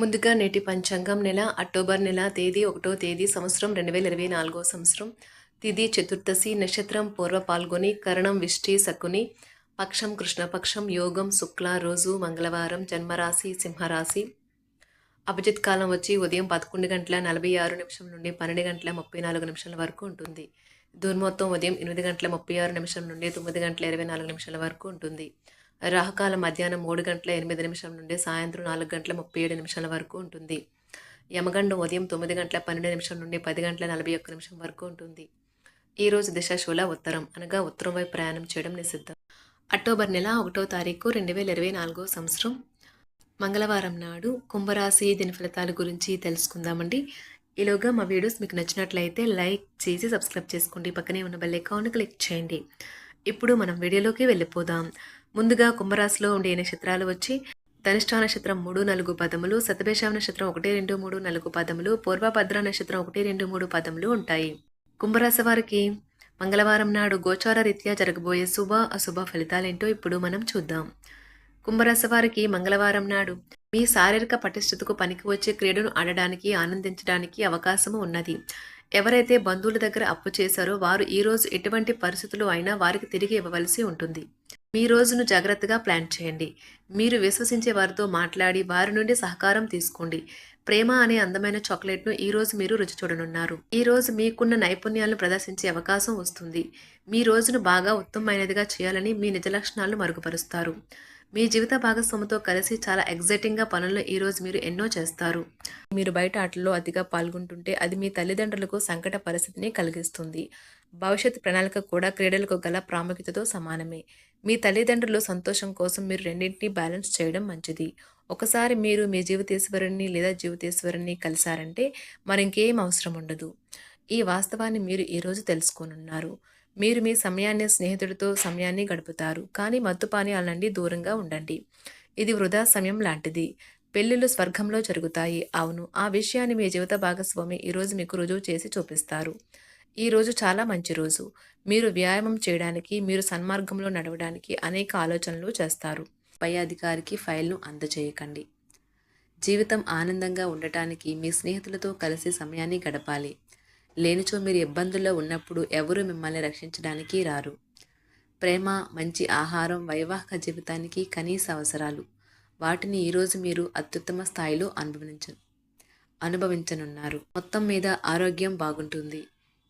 ముందుగా నేటి పంచాంగం నెల అక్టోబర్ నెల తేదీ ఒకటో తేదీ సంవత్సరం రెండు వేల ఇరవై నాలుగో సంవత్సరం. తిథి చతుర్దశి నక్షత్రం పూర్వ పాల్గొని కరణం విష్టి శకుని పక్షం కృష్ణపక్షం యోగం శుక్ల రోజు మంగళవారం జన్మరాశి సింహరాశి. అభిజిత్ కాలం వచ్చి ఉదయం పదకొండు గంటల నలభై ఆరు నిమిషం నుండి పన్నెండు గంటల ముప్పై నాలుగు నిమిషాల వరకు ఉంటుంది. దుర్మొత్తం ఉదయం ఎనిమిది గంటల ముప్పై ఆరు నిమిషం నుండి తొమ్మిది గంటల ఇరవై నాలుగు నిమిషాల వరకు ఉంటుంది. రాహకాల మధ్యాహ్నం మూడు గంటల ఎనిమిది నిమిషం నుండి సాయంత్రం నాలుగు గంటల ముప్పై ఏడు నిమిషాల వరకు ఉంటుంది. యమగండం ఉదయం తొమ్మిది గంటల పన్నెండు నిమిషం నుండి పది గంటల నలభై ఒక్క నిమిషం వరకు ఉంటుంది. ఈరోజు దిశ శూల ఉత్తరం అనగా ఉత్తరం వైపు ప్రయాణం చేయడం నిషిద్ధం. అక్టోబర్ నెల ఒకటో తారీఖు రెండు వేల ఇరవై నాలుగో సంవత్సరం. మంగళవారం నాడు కుంభరాశి దిన ఫలితాల గురించి తెలుసుకుందామండి. ఈలోగా మా వీడియోస్ మీకు నచ్చినట్లయితే లైక్ చేసి సబ్స్క్రైబ్ చేసుకోండి. పక్కనే ఉన్న బెల్ ఐకాన్ క్లిక్ చేయండి. ఇప్పుడు మనం వీడియోలోకి వెళ్ళిపోదాం. ముందుగా కుంభరాశిలో ఉండే నక్షత్రాలు వచ్చి ధనిష్టా నక్షత్రం మూడు నాలుగు పదములు సతభేషావ నక్షత్రం ఒకటి రెండు మూడు నాలుగు పదములు పూర్వభద్ర నక్షత్రం ఒకటి రెండు మూడు పదములు ఉంటాయి. కుంభరాశి వారికి మంగళవారం నాడు గోచార రీత్యా జరగబోయే శుభ అశుభ ఫలితాలేంటో ఇప్పుడు మనం చూద్దాం. కుంభరాశి వారికి మంగళవారం నాడు మీ శారీరక పటిష్టతకు పనికి వచ్చే క్రీడను ఆడడానికి ఆనందించడానికి అవకాశము ఉన్నది. ఎవరైతే బంధువుల దగ్గర అప్పు చేశారో వారు ఈరోజు ఎటువంటి పరిస్థితులు అయినా వారికి తిరిగి ఇవ్వవలసి ఉంటుంది. మీ రోజును జాగ్రత్తగా ప్లాన్ చేయండి. మీరు విశ్వసించే వారితో మాట్లాడి వారి నుండి సహకారం తీసుకోండి. ప్రేమ అనే అందమైన చాక్లెట్ను ఈ రోజు మీరు రుచి చూడనున్నారు. ఈ రోజు మీకున్న నైపుణ్యాలను ప్రదర్శించే అవకాశం వస్తుంది. మీ రోజును బాగా ఉత్తమమైనదిగా చేయాలని మీ నిజ లక్షణాలను మరుగుపరుస్తారు. మీ జీవిత భాగస్వామితో కలిసి చాలా ఎగ్జైటింగ్గా పనులను ఈరోజు మీరు ఎన్నో చేస్తారు. మీరు బయట ఆటల్లో అతిగా పాల్గొంటుంటే అది మీ తల్లిదండ్రులకు సంకట పరిస్థితిని కలిగిస్తుంది. భవిష్యత్ ప్రణాళిక కూడా క్రీడలకు గల ప్రాముఖ్యతతో సమానమే. మీ తల్లిదండ్రులు సంతోషం కోసం మీరు రెండింటినీ బ్యాలెన్స్ చేయడం మంచిది. ఒకసారి మీరు మీ జీవితేశ్వరుణ్ణి లేదా జీవితేశ్వరుణ్ణి కలిశారంటే మరింకేం అవసరం ఉండదు. ఈ వాస్తవాన్ని మీరు ఈరోజు తెలుసుకోనున్నారు. మీరు మీ సమయాన్ని స్నేహితుడితో సమయాన్ని గడుపుతారు. కానీ మత్తుపానీయాల నుండి దూరంగా ఉండండి. ఇది వృధా సమయం లాంటిది. పెళ్ళిళ్ళు స్వర్గంలో జరుగుతాయి. అవును ఆ విషయాన్ని మీ జీవిత భాగస్వామి ఈరోజు మీకు రుజువు చేసి చూపిస్తారు. ఈరోజు చాలా మంచి రోజు. మీరు వ్యాయామం చేయడానికి మీరు సన్మార్గంలో నడవడానికి అనేక ఆలోచనలు చేస్తారు. పై అధికారికి ఫైల్ను అందజేయకండి జీవితం ఆనందంగా ఉండటానికి మీ స్నేహితులతో కలిసి సమయాన్ని గడపాలి. లేనిచో మీరు ఇబ్బందుల్లో ఉన్నప్పుడు ఎవరు మిమ్మల్ని రక్షించడానికి రారు. ప్రేమ మంచి ఆహారం వైవాహిక జీవితానికి కనీస అవసరాలు. వాటిని ఈరోజు మీరు అత్యుత్తమ స్థాయిలో అనుభవించ అనుభవించనున్నారు. మొత్తం మీద ఆరోగ్యం బాగుంటుంది.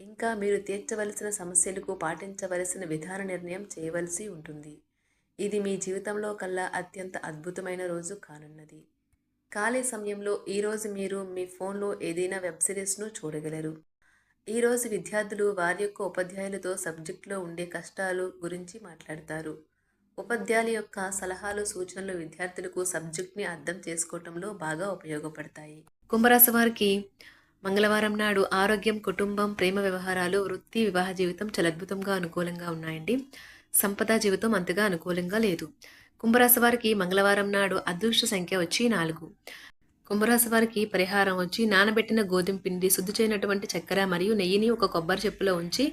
ఇంకా మీరు తీర్చవలసిన సమస్యలకు పాటించవలసిన విధాన నిర్ణయం చేయవలసి ఉంటుంది. ఇది మీ జీవితంలో కల్లా అత్యంత అద్భుతమైన రోజు కానున్నది. ఖాళీ సమయంలో ఈరోజు మీరు మీ ఫోన్లో ఏదైనా వెబ్ సిరీస్ను చూడగలరు. ఈరోజు విద్యార్థులు వారి యొక్క ఉపాధ్యాయులతో సబ్జెక్టులో ఉండే కష్టాలు గురించి మాట్లాడతారు. ఉపాధ్యాయుల యొక్క సలహాలు సూచనలు విద్యార్థులకు సబ్జెక్ట్ని అర్థం చేసుకోవటంలో బాగా ఉపయోగపడతాయి. కుంభరాశి వారికి మంగళవారం నాడు ఆరోగ్యం కుటుంబం ప్రేమ వ్యవహారాలు వృత్తి వివాహ జీవితం చాలా అద్భుతంగా అనుకూలంగా ఉన్నాయండి. సంపద జీవితం అంతగా అనుకూలంగా లేదు. కుంభరాశి వారికి మంగళవారం నాడు అదృష్ట సంఖ్య వచ్చి నాలుగు. కుంభరాశి వారికి పరిహారం వచ్చి నానబెట్టిన గోధుమ పిండి శుద్ధి చేయనటువంటి చక్కెర మరియు నెయ్యిని ఒక కొబ్బరి చెప్పులో ఉంచి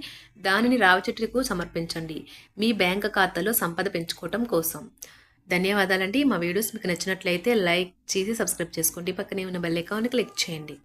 దానిని రావి చెట్టుకు సమర్పించండి. మీ బ్యాంక్ ఖాతాలో సంపద పెంచుకోవటం కోసం. ధన్యవాదాలండి. మా వీడియోస్ మీకు నచ్చినట్లయితే లైక్ చేసి సబ్స్క్రైబ్ చేసుకోండి. పక్కనే ఉన్న బెల్ ఐకాన్ని క్లిక్ చేయండి.